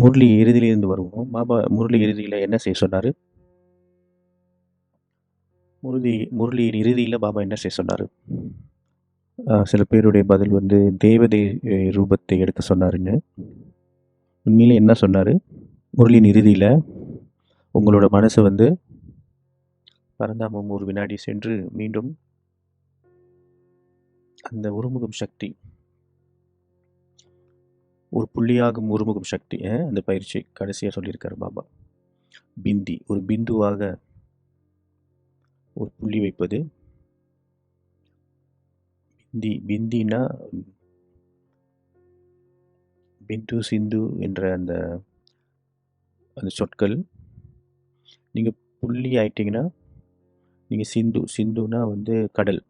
முரளி இறுதியிலிருந்து வருவோம். பாபா முரளி இறுதியில் என்ன செய்ய சொன்னார்? முருதி முரளியின் இறுதியில் பாபா என்ன செய்ய சொன்னார்? சில பேருடைய பதில் வந்து தேவதை ரூபத்தை எடுக்க சொன்னாருங்க உண்மையில் என்ன சொன்னார்? முரளியின் இறுதியில் உங்களோட மனசு வந்து பரந்தாமம் ஒரு வினாடி சென்று மீண்டும் அந்த உருமுகம் சக்தி ஒரு புள்ளியாகும் ஒருமுகம் சக்தி அந்த பயிற்சி கடைசியாக சொல்லியிருக்காரு பாபா. பிந்தி ஒரு பிந்துவாக ஒரு புள்ளி வைப்பது. பிந்தி பிந்தினா பிந்து சிந்து என்ற அந்த அந்த சொற்கள். நீங்கள் புள்ளி ஆயிட்டீங்கன்னா நீங்கள் சிந்து சிந்துனா வந்து கடல்.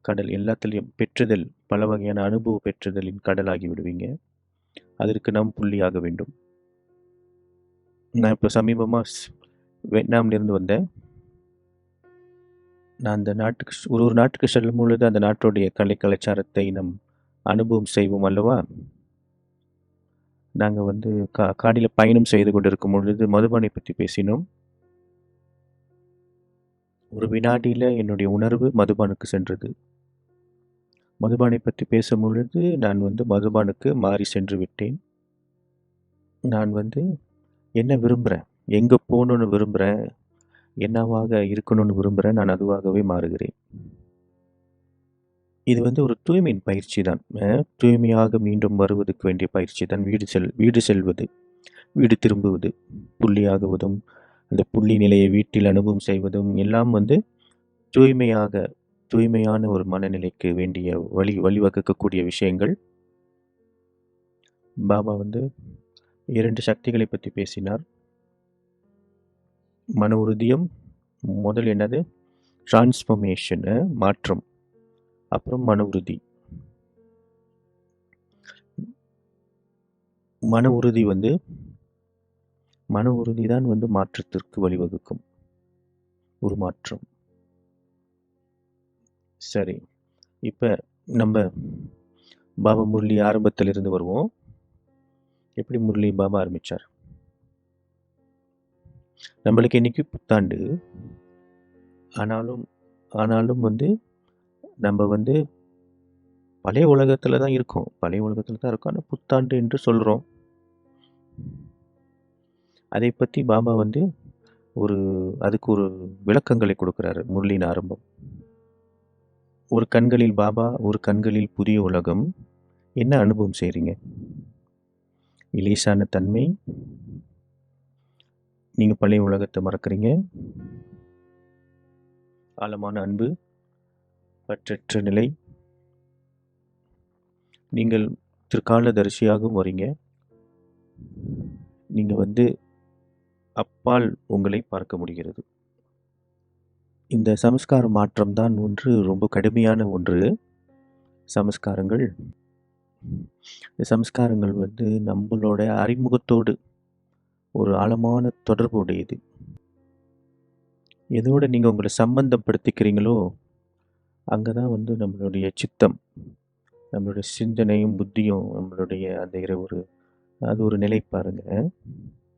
கடல் எல்லாத்துலேயும் பெற்றுதல். பல வகையான அனுபவ பெற்றுதலின் கடலாகி விடுவீங்க. அதற்கு நாம் புள்ளியாக வேண்டும். நான் இப்போ சமீபமாக வியட்நாம்லேருந்து வந்தேன். நான் அந்த நாட்டுக்கு ஒரு ஒரு நாட்டுக்கு செல்லும் பொழுது அந்த நாட்டுடைய கலை கலாச்சாரத்தை நம் அனுபவம் செய்வோம் அல்லவா? நாங்கள் வந்து கா காடியில் பயணம் செய்து கொண்டிருக்கும் பொழுது மதுபானை பற்றி பேசினோம். ஒரு வினாடியில் என்னுடைய உணர்வு மதுபானுக்கு சென்றது. மதுபானை பற்றி பேசும் பொழுது நான் வந்து மதுபானுக்கு மாறி சென்று விட்டேன். நான் வந்து என்ன விரும்புகிறேன் எங்கே போகணுன்னு விரும்புகிறேன் என்னவாக இருக்கணும்னு விரும்புகிறேன் நான் அதுவாகவே மாறுகிறேன். இது வந்து ஒரு தூய்மையின் பயிற்சி தான். தூய்மையாக மீண்டும் வருவதற்கு வேண்டிய பயிற்சி தான். வீடு செல் வீடு செல்வது வீடு திரும்புவது புள்ளியாகுவதும் அந்த புள்ளி நிலையை வீட்டில் அனுபவம் செய்வதும் எல்லாம் வந்து தூய்மையாக தூய்மையான ஒரு மனநிலைக்கு வேண்டிய வழி வழிவகுக்கக்கூடிய விஷயங்கள். பாபா வந்து இரண்டு சக்திகளை பற்றி பேசினார். மன உறுதியம் முதல் என்னது? டிரான்ஸ்ஃபர்மேஷனு மாற்றம். அப்புறம் மன உறுதி. மன உறுதி வந்து மன உறுதி தான் வந்து மாற்றத்திற்கு வழிவகுக்கும். ஒரு மாற்றம். சரி. இப்போ நம்ம பாபா முரளி ஆரம்பத்திலிருந்து வருவோம். எப்படி முரளி பாபா ஆரம்பிச்சார்? நம்மளுக்கு இன்னைக்கு புத்தாண்டு? ஆனாலும் ஆனாலும் வந்து நம்ம வந்து பழைய உலகத்தில் தான் இருக்கோம். பழைய உலகத்தில் தான் இருக்கோம். ஆனால் புத்தாண்டு என்று சொல்கிறோம் அதை பற்றி பாபா வந்து ஒரு அதுக்கு ஒரு விளக்கங்களை கொடுக்குறாரு முரளியின் ஆரம்பம். ஒரு கண்களில் பாபா ஒரு கண்களில் புதிய உலகம். என்ன அனுபவம் செய்கிறீங்க இலேசான தன்மை. நீங்கள் பழைய உலகத்தை மறக்கிறீங்க. ஆழமான அன்பு. பற்றற்ற நிலை. நீங்கள் திருக்காலதரிசியாகவும் வரீங்க. நீங்கள் வந்து அப்பால் உங்களை பார்க்க முடிகிறது. இந்த சமஸ்கார மாற்றம் தான் ஒன்று ரொம்ப கடுமையான ஒன்று. சமஸ்காரங்கள். இந்த சமஸ்காரங்கள் வந்து நம்மளோட அறிமுகத்தோடு ஒரு ஆழமான தொடர்பு உடையது எதோட நீங்கள் உங்களை சம்பந்தப்படுத்திக்கிறீங்களோ அங்கே தான் வந்து நம்மளுடைய சித்தம் நம்மளுடைய சிந்தனையும் புத்தியும் நம்மளுடைய அந்த ஒரு அது ஒரு நிலை பாருங்க.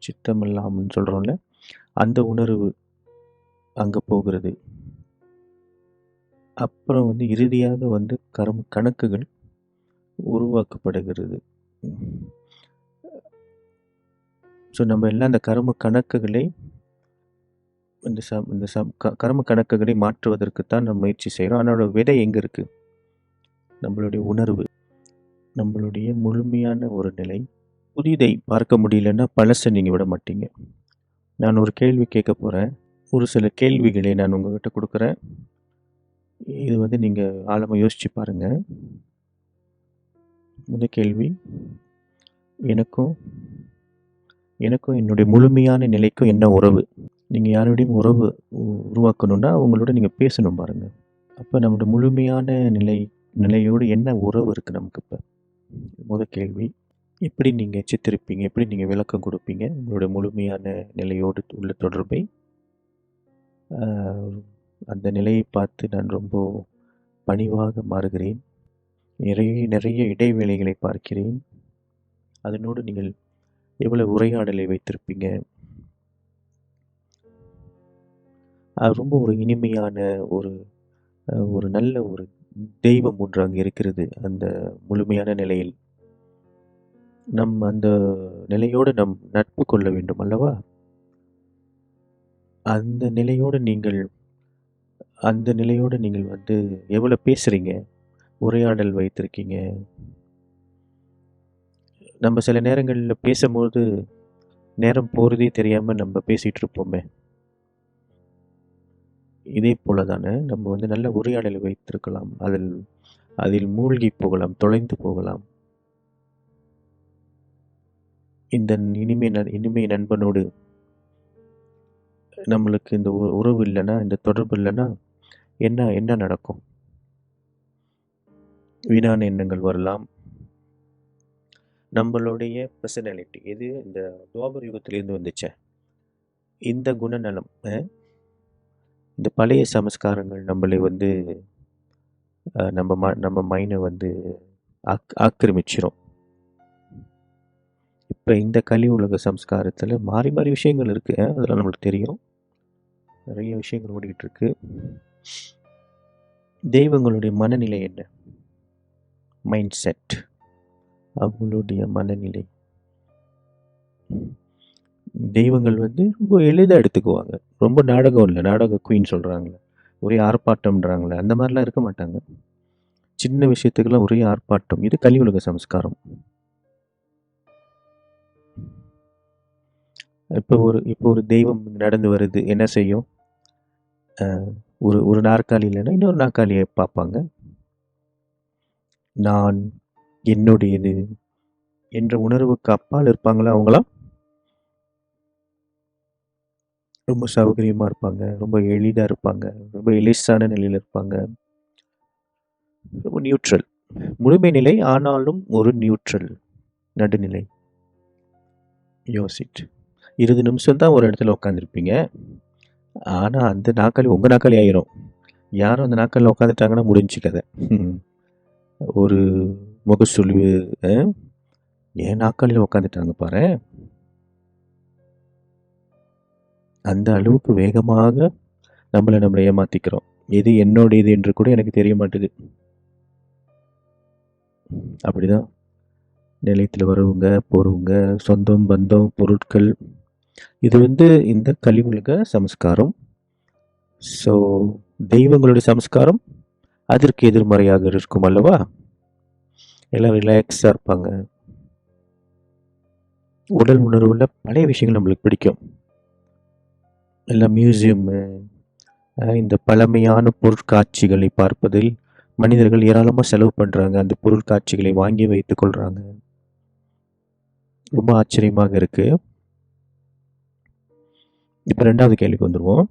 சித்தம் இல்லாமல் சொல்கிறோம்ல அந்த உணர்வு அங்கே போகிறது. அப்புறம் வந்து இறுதியாக வந்து கரம் கணக்குகள் உருவாக்கப்படுகிறது. ஸோ நம்ம எல்லாம் அந்த கரும கணக்குகளை இந்த சம் இந்த சம் க கர்ம கணக்குகளை மாற்றுவதற்குத்தான் நம்ம முயற்சி செய்கிறோம். அதனோட விதை எங்கே இருக்குது நம்மளுடைய உணர்வு நம்மளுடைய முழுமையான ஒரு நிலை. புதிதை பார்க்க முடியலன்னா பழசை நீங்கள் விட மாட்டீங்க. நான் ஒரு கேள்வி கேட்க போகிறேன் ஒரு சில கேள்விகளை நான் உங்கள்கிட்ட கொடுக்குறேன். இது வந்து நீங்கள் ஆழமாக யோசிச்சு பாருங்கள் முதல் கேள்வி எனக்கும் எனக்கும் என்னுடைய முழுமையான நிலைக்கும் என்ன உறவு? நீங்கள் யாரோடையும் உறவு உ- உருவாக்கணும்னா அவங்களோட நீங்கள் பேசணும் பாருங்கள் அப்போ நம்மளோட முழுமையான நிலை நிலையோடு என்ன உறவு இருக்குது நமக்கு இப்போ? முதல் கேள்வி எப்படி நீங்கள் சித்திருப்பீங்க? எப்படி நீங்கள் விளக்கம் கொடுப்பீங்க? உங்களோட முழுமையான நிலையோடு உள்ள தொடர்பை அந்த நிலையை பார்த்து நான் ரொம்ப பணிவாக மாறுகிறேன். நிறைய நிறைய இடைவேளைகளை பார்க்கிறேன். அதனோடு நீங்கள் எவ்வளவு உரையாடலை வைத்திருப்பீங்க? அது ரொம்ப ஒரு இனிமையான ஒரு ஒரு நல்ல ஒரு தெய்வம் ஒன்று அங்கே இருக்கிறது அந்த முழுமையான நிலையில். நம் அந்த நிலையோடு நம் நட்பு கொள்ள வேண்டும் அல்லவா? அந்த நிலையோடு நீங்கள் அந்த நிலையோடு நீங்கள் வந்து எவ்வளோ பேசுகிறீங்க உரையாடல் வைத்திருக்கீங்க. நம்ம சில நேரங்களில் பேசும்போது நேரம் போகிறதே தெரியாமல் நம்ம பேசிகிட்டு இருப்போமே. இதே போல தானே நம்ம வந்து நல்ல உரையாடலை வைத்திருக்கலாம். அதில் அதில் மூழ்கி போகலாம் தொலைந்து போகலாம். இந்த இனிமை இனிமை நண்பனோடு நம்மளுக்கு இந்த உ- உறவு இல்லைன்னா இந்த தொடர்பு இல்லைன்னா என்ன என்ன நடக்கும்? வீணான எண்ணங்கள் வரலாம். நம்மளுடைய பர்சனாலிட்டி இது இந்த துவாபர் யுகத்திலேருந்து வந்துச்சே. இந்த குணநலம் அஹ், இந்த பழைய சமஸ்காரங்கள் நம்மளை வந்து அஹ், நம்ம ம நம்ம மைனை வந்து ஆக் ஆக்கிரமிச்சிரும். இப்போ இந்த கலி உலக சம்ஸ்காரத்தில் மாறி மாறி விஷயங்கள் இருக்குது அதெல்லாம் நம்மளுக்கு தெரியும். நிறைய விஷயங்கள் ஓடிக்கிட்டு இருக்கு. தெய்வங்களுடைய மனநிலை என்ன? மைண்ட் செட் அவங்களுடைய மனநிலை. தெய்வங்கள் வந்து ரொம்ப எளிதாக எடுத்துக்குவாங்க. ரொம்ப நாடகம் இல்லை. நாடக குயின் சொல்கிறாங்களே ஒரே ஆர்ப்பாட்டம்ன்றாங்களே அந்த மாதிரிலாம் இருக்க மாட்டாங்க. சின்ன விஷயத்துக்கெல்லாம் ஒரே ஆர்ப்பாட்டம். இது கலி உலக சம்ஸ்காரம். இப்போ ஒரு இப்போ ஒரு தெய்வம் நடந்து வருது என்ன செய்யும்? ஒரு ஒரு நாற்காலி இல்லைன்னா இன்னொரு நாற்காலியை பார்ப்பாங்க. நான் என்னுடையது என்ற உணர்வுக்கு அப்பால் இருப்பாங்களா அவங்களாம் ரொம்ப சௌகரியமாக இருப்பாங்க ரொம்ப எளிதாக இருப்பாங்க ரொம்ப எலிசான நிலையில் இருப்பாங்க. ரொம்ப நியூட்ரல் முழுமை நிலை ஆனாலும் ஒரு நியூட்ரல் நடுநிலை. யோசிட்டு இருபது நிமிஷம் தான் ஒரு இடத்துல உட்காந்துருப்பீங்க ஆனால் அந்த நாற்காலி உங்கள் நாற்காலி ஆயிரும். யாரும் அந்த நாக்களில் உட்காந்துட்டாங்கன்னா முடிஞ்சு கதை ஒரு முகசுழிவு ஏன் என் நாற்காலியில் உட்காந்துட்டாங்க பாரு. அந்த அளவுக்கு வேகமாக நம்மளை நம்மளை ஏமாத்திக்கிறோம். எது என்னோடையது என்று கூட எனக்கு தெரிய மாட்டுது. அப்படிதான் நிலையத்தில் வரவங்க போகிறவங்க சொந்தம் பந்தம் பொருட்கள் இது வந்து இந்த கலிமுலக சமஸ்காரம். ஸோ தெய்வங்களுடைய சமஸ்காரம் அதற்கு எதிர்மறையாக இருக்கும் அல்லவா? எல்லாம் ரிலாக்ஸாக இருப்பாங்க. உடல் உணர்வுல பழைய விஷயங்கள் நம்மளுக்கு பிடிக்கும். எல்லாம் மியூசியம்மு இந்த பழமையான பொருட்காட்சிகளை பார்ப்பதில் மனிதர்கள் ஏராளமாக செலவு பண்ணுறாங்க அந்த பொருட்காட்சிகளை வாங்கி வைத்துக் கொள்கிறாங்க ரொம்ப ஆச்சரியமாக இருக்குது இப்போ ரெண்டாவது கேள்விக்கு வந்துடுவோம்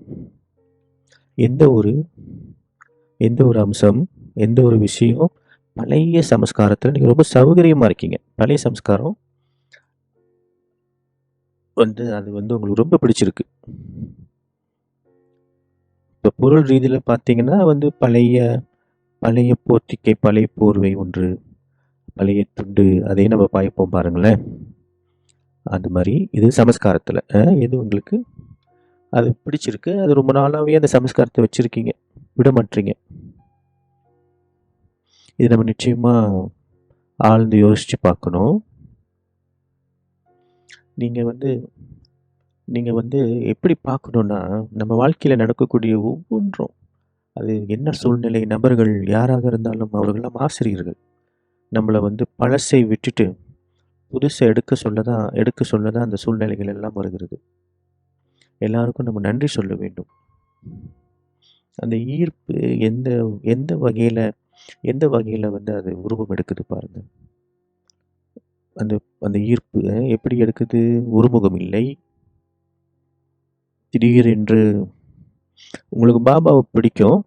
எந்த ஒரு எந்த ஒரு அம்சம் எந்த ஒரு விஷயம் பழைய சமஸ்காரத்தில் நீங்கள் ரொம்ப சௌகரியமாக இருக்கீங்க. பழைய சம்ஸ்காரம் வந்து அது வந்து உங்களுக்கு ரொம்ப பிடிச்சிருக்கு. இப்போ பொருள் ரீதியில் பார்த்தீங்கன்னா வந்து பழைய பழைய போர்த்திக்கை பழைய போர்வை ஒன்று பழைய துண்டு அதே நம்ம பாய்ப்போம் பாருங்களேன். அது மாதிரி இது சமஸ்காரத்தில். எது உங்களுக்கு அது பிடிச்சிருக்கு. அது ரொம்ப நாளாகவே அந்த சமஸ்காரத்தை வச்சுருக்கீங்க. விட மாட்டீங்க இது நம்ம நிச்சயமாக ஆழ்ந்து யோசித்து பார்க்கணும். நீங்கள் வந்து நீங்கள் வந்து எப்படி பார்க்கணுன்னா நம்ம வாழ்க்கையில் நடக்கக்கூடிய ஒவ்வொன்றும் அது என்ன சூழ்நிலை நபர்கள் யாராக இருந்தாலும் அவர்களெல்லாம் ஆசிரியர்கள். நம்மளை வந்து பழசை விட்டுட்டு புதுசை எடுக்க சொல்ல தான் எடுக்க சொல்ல தான் அந்த சூழ்நிலைகள் எல்லாம் வருகிறது. எல்லாருக்கும் நம்ம நன்றி சொல்ல வேண்டும். அந்த ஈர்ப்பு எந்த எந்த வகையில் எந்த வகையில் வந்து அது உருவம் எடுக்குது பாருங்க. அந்த அந்த ஈர்ப்பு எப்படி எடுக்குது? உருமுகம் இல்லை. திடீரென்று உங்களுக்கு பாபாவை பிடிக்கும்.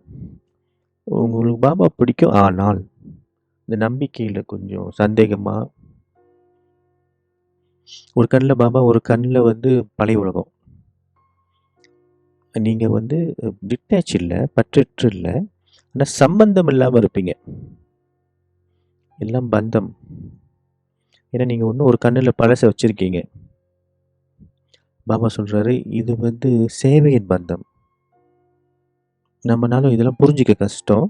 உங்களுக்கு பாபா பிடிக்கும். ஆனால் இந்த நம்பிக்கையில் கொஞ்சம் சந்தேகமாக ஒரு கண்ணில் பாபா ஒரு கண்ணில் வந்து பழைய உலகம். நீங்கள் வந்து டிட்டாச் இல்லை பற்றற்று இல்லை ஆனால் சம்பந்தம் இல்லாமல் இருப்பீங்க. எல்லாம் பந்தம். ஏன்னா நீங்கள் ஒன்றும் ஒரு கண்ணில் பழசை வச்சுருக்கீங்க. பாபா சொல்கிறாரு இது வந்து சேவையின் பந்தம். நம்மனாலும் இதெல்லாம் புரிஞ்சிக்க கஷ்டம்.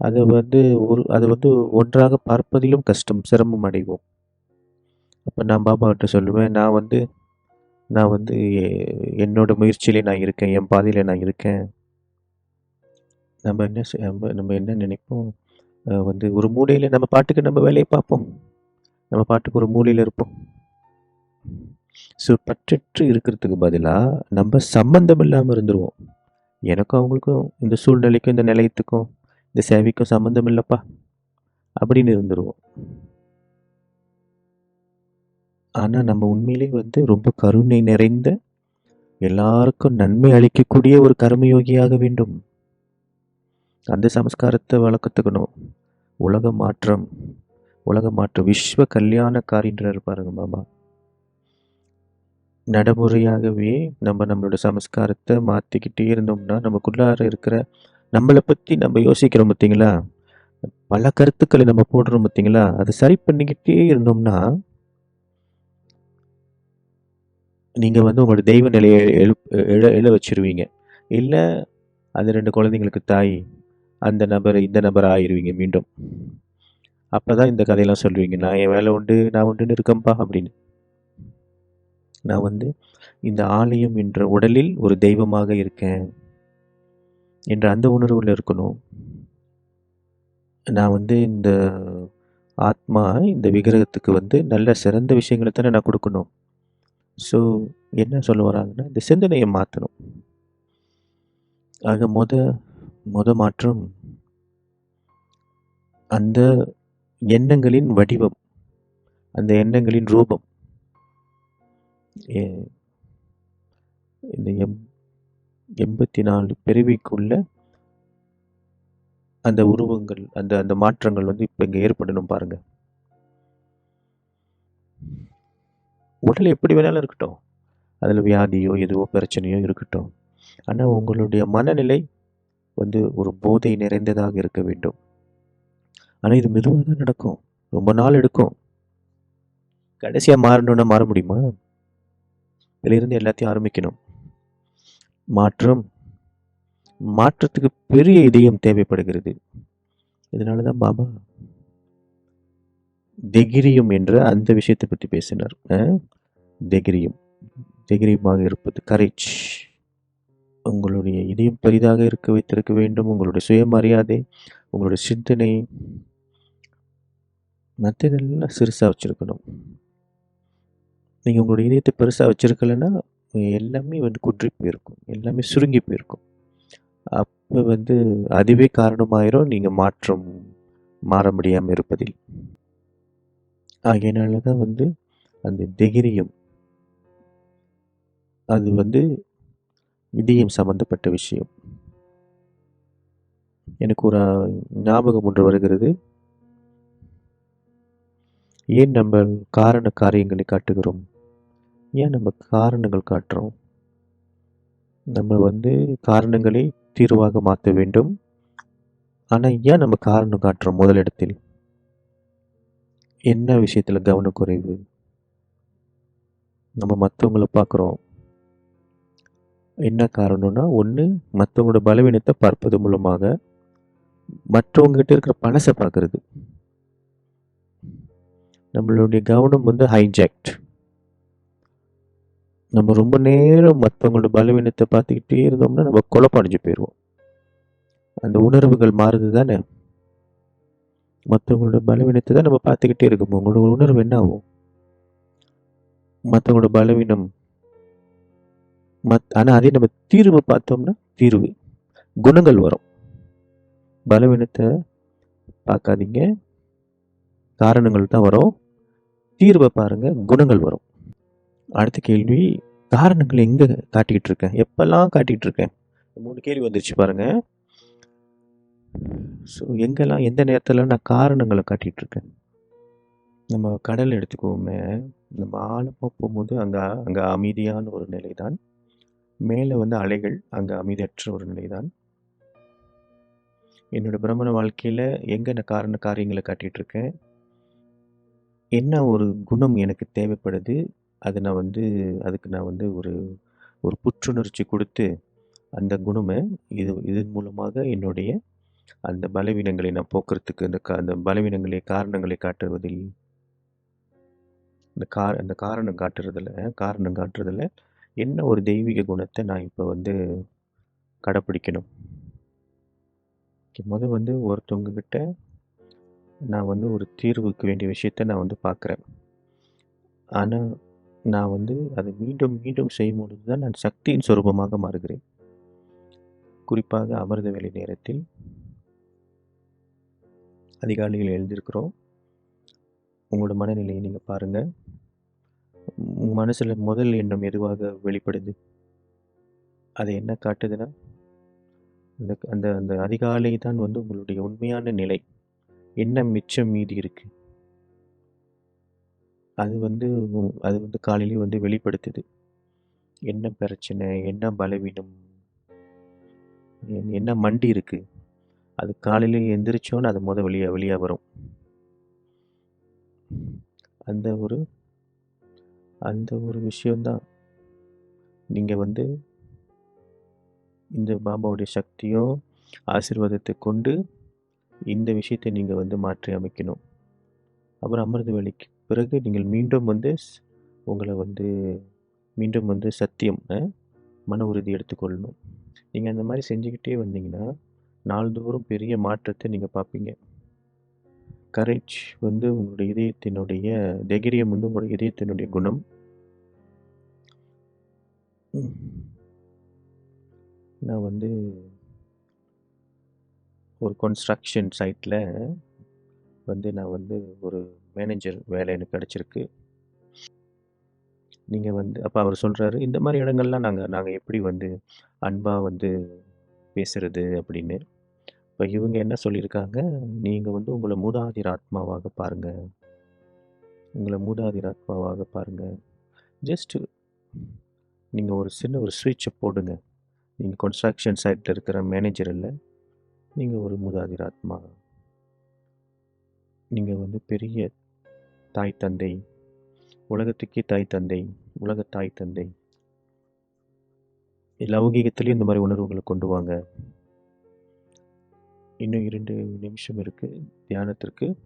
அதை வந்து ஒரு அதை வந்து ஒன்றாக பார்ப்பதிலும் கஷ்டம் சிரமம் அடைவோம். அப்போ நான் பாபாவிட்ட சொல்லுவேன் நான் வந்து நான் வந்து என்னோட முயற்சியிலே நான் இருக்கேன் என் பாதையில் நான் இருக்கேன். நம்ம என்ன நம்ம நம்ம என்ன நினைப்போம்? வந்து ஒரு மூலையில் நம்ம பாட்டுக்கு நம்ம வேலையை பார்ப்போம். நம்ம பாட்டுக்கு ஒரு மூலையில் இருப்போம். ஸோ பற்றற்று இருக்கிறதுக்கு பதிலாக நம்ம சம்மந்தம் இல்லாமல் இருந்துருவோம். எனக்கும் அவங்களுக்கும் இந்த சூழ்நிலைக்கும் இந்த நிலையத்துக்கும் இந்த சேவைக்கும் சம்மந்தம் இல்லைப்பா. அப்படின்னு இருந்துருவோம். ஆனால் நம்ம உண்மையிலே வந்து ரொம்ப கருணை நிறைந்த எல்லாருக்கும் நன்மை அளிக்கக்கூடிய ஒரு கர்மயோகியாக வேண்டும். அந்த சமஸ்காரத்தை வளர்க்கத்துக்கணும். உலக மாற்றம் உலக மாற்றம் விஸ்வ கல்யாணக்காரின்றார் பாருங்க மாமா. நடைமுறையாகவே நம்ம நம்மளோட சமஸ்காரத்தை மாற்றிக்கிட்டே இருந்தோம்னா நமக்குள்ளார இருக்கிற நம்மளை பற்றி நம்ம யோசிக்கிறோம் பார்த்தீங்களா பல கருத்துக்களை நம்ம போடுறோம் பார்த்தீங்களா அதை சரி பண்ணிக்கிட்டே இருந்தோம்னா நீங்கள் வந்து உங்களோட தெய்வ நிலையை எழு எழ எழ வச்சுருவீங்க இல்லை அந்த ரெண்டு குழந்தைங்களுக்கு தாய் அந்த நபர் இந்த நபர் ஆயிடுவீங்க மீண்டும். அப்போ தான் இந்த கதையெல்லாம் சொல்லுவீங்க. நான் என் வேலை உண்டு நான் உண்டுன்னு இருக்கேன்ப்பா அப்படின்னு. நான் வந்து இந்த ஆலயம் என்ற உடலில் ஒரு தெய்வமாக இருக்கேன் என்ற அந்த உணர்வில் இருக்கணும். நான் வந்து இந்த ஆத்மா இந்த விக்கிரகத்துக்கு வந்து நல்ல சிறந்த விஷயங்களை தானே நான் கொடுக்கணும். ஸோ என்ன சொல்ல வராங்கன்னா இந்த சிந்தனையை மாற்றணும் ஆக மொத மொத மாற்றம் அந்த எண்ணங்களின் வடிவம் அந்த எண்ணங்களின் ரூபம். இந்த எம் எண்பத்தி நாலு பிறவிக்குள்ள அந்த உருவங்கள் அந்த அந்த மாற்றங்கள் வந்து இப்போ இங்கே ஏற்படணும் பாருங்கள் உடல் எப்படி வேணாலும் இருக்கட்டும். அதில் வியாதியோ எதுவோ பிரச்சனையோ இருக்கட்டும். ஆனால் உங்களுடைய மனநிலை வந்து ஒரு போதை நிறைந்ததாக இருக்க வேண்டும். ஆனால் இது மெதுவாக தான் நடக்கும். ரொம்ப நாள் எடுக்கும். கடைசியாக மாறணும்னா மாற முடியுமா? இதிலிருந்து எல்லாத்தையும் ஆரம்பிக்கணும். மாற்றம் மாற்றத்துக்கு பெரிய இதயம் தேவைப்படுகிறது. இதனால தான் பாபா திகிரியும் என்ற அந்த விஷயத்தை பற்றி பேசினார். திகிரியும். திகிரியுமாக தெகிரியமாக இருப்பது கரேஜ் உங்களுடைய இதயம் பெரிதாக இருக்க வைத்திருக்க வேண்டும். உங்களுடைய சுயமரியாதை உங்களுடைய சிந்தனை மற்றதெல்லாம் சிறுசாக வச்சுருக்கணும். நீங்கள் உங்களுடைய இதயத்தை பெருசாக வச்சுருக்கலைன்னா எல்லாமே வந்து குற்றி போயிருக்கும். எல்லாமே சுருங்கி போயிருக்கும். அப்போ வந்து அதுவே காரணமாயிரும். நீங்கள் மாற்றம் மாற முடியாமல் இருப்பதில். ஆகையினால தான் வந்து அந்த திகிரியம் அது வந்து இதயம் சம்பந்தப்பட்ட விஷயம். எனக்கு ஒரு ஞாபகம் ஒன்று வருகிறது. ஏன் நம்ம காரண காரியங்களை காட்டுகிறோம்? ஏன் நம்ம காரணங்கள் காட்டுறோம்? நம்ம வந்து காரணங்களை தீர்வாக மாற்ற வேண்டும். ஆனால் ஏன் நம்ம காரணம் காட்டுறோம் முதலிடத்தில்? என்ன விஷயத்தில் கவனக்குறைவு? நம்ம மற்றவங்கள பார்க்குறோம் என்ன காரணம்னா ஒன்று மற்றவங்களோட பலவீனத்தை பார்ப்பது மூலமாக மற்றவங்ககிட்ட இருக்கிற பணத்தை பார்க்குறது நம்மளுடைய கவனம் வந்து ஹைஜாக்ட் நம்ம ரொம்ப நேரம் மற்றவங்களோட பலவீனத்தை பார்த்துக்கிட்டே இருந்தோம்னா நம்ம குழப்படைஞ்சு போயிடுவோம் அந்த உணர்வுகள் மாறுது தானே மற்றவங்களோட பலவீனத்தை தான் நம்ம பார்த்துக்கிட்டே இருக்கோம். உங்களோட உணர்வு என்ன ஆகும் மற்றவங்களோட பலவீனம் மத் ஆனால் அதே நம்ம தீர்வு பார்த்தோம்னா தீர்வு. குணங்கள் வரும். பலவீனத்தை பார்க்காதீங்க. காரணங்கள் தான் வரும். தீர்வை பாருங்கள் குணங்கள் வரும். அடுத்த கேள்வி காரணங்கள் எங்கே காட்டிக்கிட்டு இருக்கேன்? எப்பெல்லாம் காட்டிக்கிட்டு இருக்கேன்? மூணு கேள்வி வந்துருச்சு பாருங்கள் ஸோ எங்கெல்லாம் எந்த நேரத்தில் நான் காரணங்களை காட்டிகிட்டு இருக்கேன் நம்ம கடல் எடுத்துக்குவோமே நம்ம ஆழமாக போகும்போது அங்கே அங்கே அமைதியான ஒரு நிலை தான் மேலே வந்து அலைகள் அங்கே அமைதியற்ற ஒரு நிலை தான் என்னோட பிரம்மண வாழ்க்கையில் எங்கே நான் காரண காரியங்களை காட்டிகிட்டு இருக்கேன் என்ன ஒரு குணம் எனக்கு தேவைப்படுது? அது நான் வந்து அதுக்கு நான் வந்து ஒரு ஒரு புற்றுணர்ச்சி கொடுத்து அந்த குணமை இது இதன் மூலமாக என்னுடைய அந்த பலவீனங்களை நான் போக்குறதுக்கு அந்த க அந்த பலவீனங்களை காரணங்களை காட்டுவதில் இந்த கா அந்த காரணம் காட்டுறதில் காரணம் காட்டுறதில் என்ன ஒரு தெய்வீக குணத்தை நான் இப்போ வந்து கடைப்பிடிக்கணும்? முதல் வந்து ஒருத்தவங்கக்கிட்ட நான் வந்து ஒரு தீர்வுக்கு வேண்டிய விஷயத்த நான் வந்து பார்க்குறேன் ஆனால் நான் வந்து அதை மீண்டும் மீண்டும் செய்யும் பொழுது தான் நான் சக்தியின் சொரூபமாக மாறுகிறேன். குறிப்பாக அமிர்த வேலை நேரத்தில் அதிகாலையில் எழுந்திருக்கிறோம் உங்களோட மனநிலையை நீங்கள் பாருங்கள் உங்கள் மனசில் முதல் எண்ணம் எதுவாக வெளிப்படுது? அது என்ன காட்டுதுன்னா அந்த அந்த அந்த அதிகாலை தான் வந்து உங்களுடைய உண்மையான நிலை. என்ன மிச்சம் மீதி இருக்கு? அது வந்து அது வந்து காலையிலேயே வந்து வெளிப்படுத்துது. என்ன பிரச்சனை? என்ன பலவீனம்? என்- என்ன மண்டி இருக்குது அது காலையில் எந்திரிச்சோன்னு அது முத வெளியே வெளியே வரும். அந்த ஒரு அந்த ஒரு விஷயந்தான் நீங்கள் வந்து இந்த பாபாவுடைய சக்தியும் ஆசீர்வாதத்தை கொண்டு இந்த விஷயத்தை நீங்கள் வந்து மாற்றி அமைக்கணும். அப்புறம் அமிர்த வேலைக்கு பிறகு நீங்கள் மீண்டும் வந்து உங்களை வந்து மீண்டும் வந்து சத்தியம் மன உறுதி எடுத்துக்கொள்ளணும். நீங்கள் அந்த மாதிரி செஞ்சுக்கிட்டே வந்தீங்கன்னா நாள்தோறும் பெரிய மாற்றத்தை நீங்கள் பார்ப்பீங்க. கரேஜ் வந்து உங்களுடைய இதயத்தினுடைய தைரியம் வந்து உங்களுடைய இதயத்தினுடைய குணம். நான் வந்து ஒரு கன்ஸ்ட்ரக்ஷன் சைட்டில் வந்து நான் வந்து ஒரு மேனேஜர் வேலை எனக்கு கிடச்சிருக்கு. நீங்கள் வந்து அப்போ அவர் சொல்கிறாரு இந்த மாதிரி இடங்கள்லாம் நாங்கள் நாங்கள் எப்படி வந்து அன்பாக வந்து பேசுகிறது அப்படின்னு. இப்போ இவங்க என்ன சொல்லியிருக்காங்க? நீங்கள் வந்து உங்களை மூதாதிர ஆத்மாவாக பாருங்கள் உங்களை மூதாதிர ஆத்மாவாக பாருங்கள் ஜஸ்ட்டு நீங்கள் ஒரு சின்ன ஒரு ஸ்விட்சை போடுங்க. நீங்கள் கன்ஸ்ட்ரக்ஷன் சைட்டில் இருக்கிற மேனேஜர் இல்லை. நீங்கள் ஒரு மூதாதிர ஆத்மா நீங்கள் வந்து பெரிய தாய் தந்தை. உலகத்துக்கே தாய் தந்தை. உலக தாய் தந்தை. லௌகீகத்துலேயும் இந்த மாதிரி உணர்வுகளை கொண்டு வாங்க. இன்னும் இரண்டு நிமிஷம் இருக்குது தியானத்திற்கு.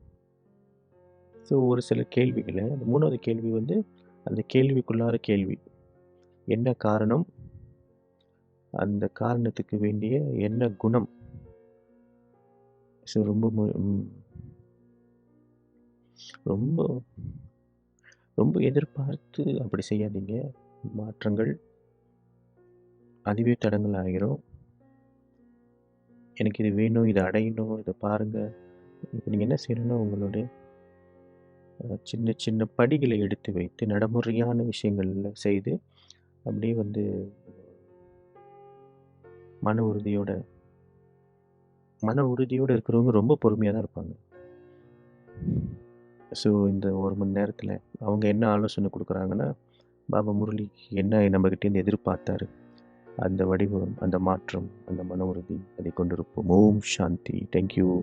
ஸோ ஒரு சில கேள்விகளை அந்த மூணாவது கேள்வி வந்து அந்த கேள்விக்குள்ளார கேள்வி. என்ன காரணம்? அந்த காரணத்துக்கு வேண்டிய என்ன குணம்? ஸோ ரொம்ப மு- ரொம்ப ரொம்ப எதிர்பார்த்து அப்படி செய்யாதீங்க. மாற்றங்கள் அதுவே தடங்கள் ஆகிரும் எனக்கு இது வேணும் இதை அடையணும் இதை பாருங்கள் இப்போ நீங்கள் என்ன செய்யணும்னா உங்களுடைய சின்ன சின்ன படிகளை எடுத்து வைத்து நடைமுறையான விஷயங்களில் செய்து அப்படியே வந்து மன உறுதியோட மன உறுதியோடு இருக்கிறவங்க ரொம்ப பொறுமையாக தான் இருப்பாங்க. ஸோ இந்த ஒரு மணி நேரத்தில் அவங்க என்ன ஆலோசனை கொடுக்குறாங்கன்னா பாபா முரளி என்ன நம்மகிட்டேருந்து எதிர்பார்த்தாரு? அந்த வடிவம் அந்த மாற்றம் அந்த மன உறுதி அதை கொண்டிருப்போம். ஓம் சாந்தி. தேங்க்யூ